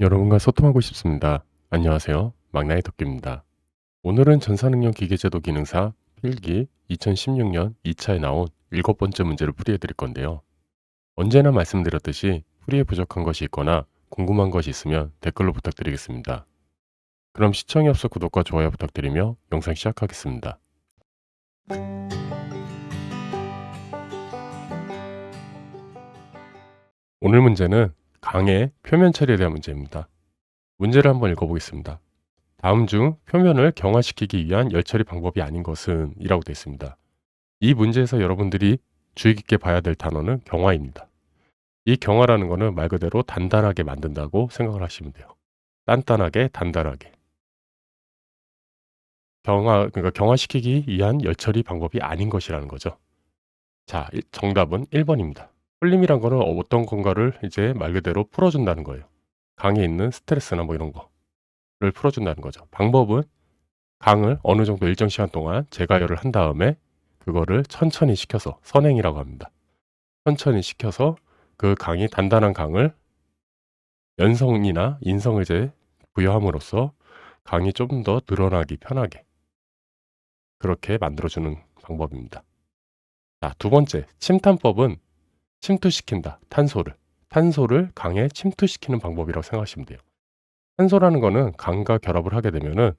여러분과 소통하고 싶습니다. 안녕하세요. 막나의 토끼입니다. 오늘은 전산응용 기계제도 기능사 필기 2016년 2차에 나온 일곱 번째 문제를 풀이해 드릴 건데요. 언제나 말씀드렸듯이 풀이에 부족한 것이 있거나 궁금한 것이 있으면 댓글로 부탁드리겠습니다. 그럼 시청에 앞서 구독과 좋아요 부탁드리며 영상 시작하겠습니다. 오늘 문제는 강의 표면 처리에 대한 문제입니다. 문제를 한번 읽어보겠습니다. 다음 중 표면을 경화시키기 위한 열처리 방법이 아닌 것은 이라고 되어 있습니다. 이 문제에서 여러분들이 주의 깊게 봐야 될 단어는 경화입니다. 이 경화라는 것은 말 그대로 단단하게 만든다고 생각을 하시면 돼요. 단단하게, 단단하게. 경화, 그러니까 경화시키기 위한 열처리 방법이 아닌 것이라는 거죠. 자, 일- 정답은 1번입니다. 풀림이란 거는 어떤 건가를 이제 말 그대로 풀어준다는 거예요. 강에 있는 스트레스나 뭐 이런 거를 풀어준다는 거죠. 방법은 강을 어느 정도 일정 시간 동안 재가열을 한 다음에 그거를 천천히 식혀서 선행이라고 합니다. 천천히 식혀서 그 강이 단단한 강을 연성이나 인성을 이제 부여함으로써 강이 좀 더 늘어나기 편하게 그렇게 만들어주는 방법입니다. 자, 두 번째, 침탄법은 침투시킨다. 탄소를. 탄소를 강에 침투시키는 방법이라고 생각하시면 돼요. 탄소라는 거는 강과 결합을 하게 되면은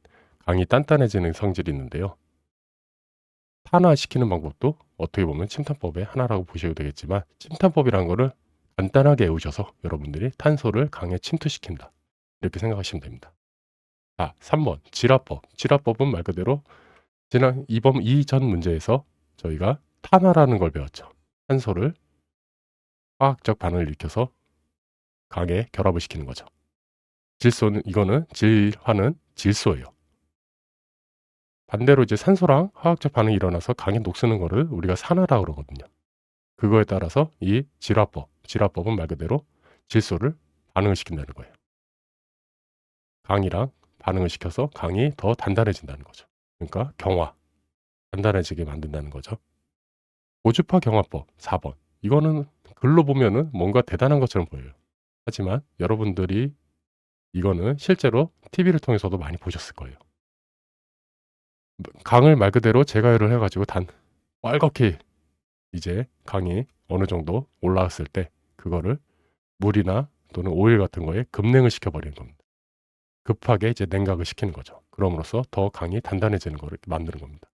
강이 단단해지는 성질이 있는데요. 탄화시키는 방법도 어떻게 보면 침탄법의 하나라고 보셔도 되겠지만 침탄법이라는 거를 간단하게 외우셔서 여러분들이 탄소를 강에 침투시킨다. 이렇게 생각하시면 됩니다. 자, 3번 지라법. 지라법은 말 그대로 지난 이번 이전 문제에서 저희가 탄화라는 걸 배웠죠. 탄소를 화학적 반응을 일으켜서 강에 결합을 시키는 거죠. 질소는 이거는 질화는 질소예요. 반대로 이제 산소랑 화학적 반응이 일어나서 강에 녹쓰는 거를 우리가 산화라고 그러거든요. 그거에 따라서 이 질화법, 질화법은 말 그대로 질소를 반응을 시킨다는 거예요. 강이랑 반응을 시켜서 강이 더 단단해진다는 거죠. 그러니까 경화, 단단해지게 만든다는 거죠. 고주파 경화법 4번. 이거는 글로 보면은 뭔가 대단한 것처럼 보여요. 하지만 여러분들이 이거는 실제로 TV를 통해서도 많이 보셨을 거예요. 강을 말 그대로 재가열을 해가지고 단 빨갛게 이제 강이 어느 정도 올라왔을 때 그거를 물이나 또는 오일 같은 거에 급냉을 시켜버리는 겁니다. 급하게 이제 냉각을 시키는 거죠. 그럼으로써 더 강이 단단해지는 거를 만드는 겁니다.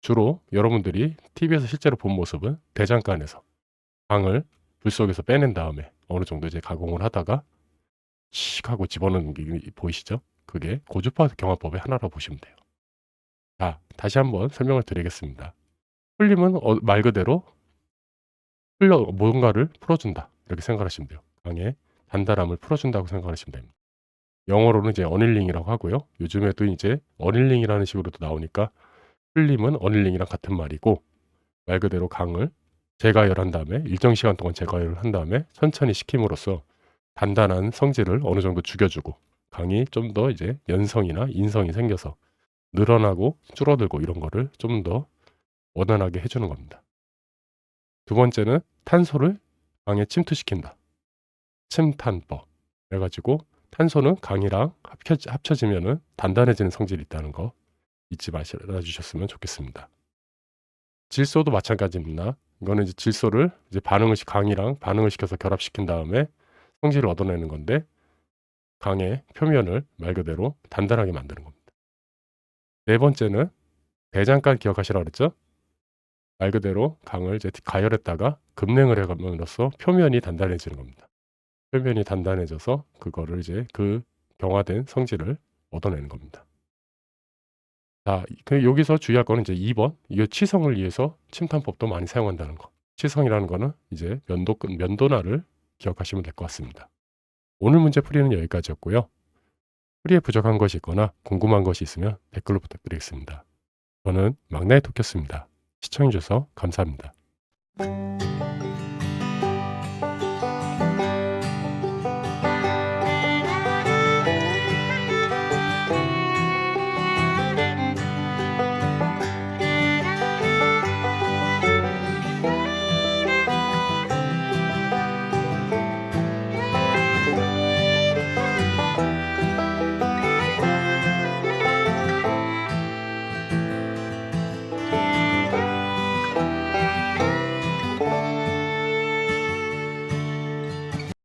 주로 여러분들이 TV에서 실제로 본 모습은 대장간에서 강을 불 속에서 빼낸 다음에 어느 정도 이제 가공을 하다가 씩 하고 집어넣는 게 보이시죠? 그게 고주파 경화법의 하나라고 보시면 돼요. 자, 다시 한번 설명을 드리겠습니다. 풀림은 어, 말 그대로 풀려 뭔가를 풀어준다 이렇게 생각하시면 돼요. 강의 단단함을 풀어준다고 생각하시면 됩니다. 영어로는 이제 어닐링이라고 하고요. 요즘에도 이제 어닐링이라는 식으로도 나오니까 풀림은 어닐링이랑 같은 말이고 말 그대로 강을 재가열한 다음에 일정 시간 동안 재가열을 한 다음에 천천히 식힘으로써 단단한 성질을 어느 정도 죽여주고 강이 좀 더 이제 연성이나 인성이 생겨서 늘어나고 줄어들고 이런 거를 좀 더 원활하게 해주는 겁니다. 두 번째는 탄소를 강에 침투시킨다. 침탄법. 그래가지고 탄소는 강이랑 합쳐, 합쳐지면은 단단해지는 성질이 있다는 거 잊지 마시라 주셨으면 좋겠습니다. 질소도 마찬가지입니다. 이거는 이제 질소를 이제 반응을 시 강이랑 반응을 시켜서 결합시킨 다음에 성질을 얻어내는 건데 강의 표면을 말 그대로 단단하게 만드는 겁니다. 네 번째는 대장간 기억하시라 그랬죠? 말 그대로 강을 이제 가열했다가 급냉을 해감으로써 표면이 단단해지는 겁니다. 표면이 단단해져서 그거를 이제 그 경화된 성질을 얻어내는 겁니다. 자, 그 여기서 주의할 거는 이제 2번. 이게 치성을 위해서 침탄법도 많이 사용한다는 거. 치성이라는 거는 이제 면도 면도날을 기억하시면 될 것 같습니다. 오늘 문제 풀이는 여기까지였고요. 풀이에 부족한 것이 있거나 궁금한 것이 있으면 댓글로 부탁드리겠습니다. 저는 막내의 토끼였습니다. 시청해주셔서 감사합니다.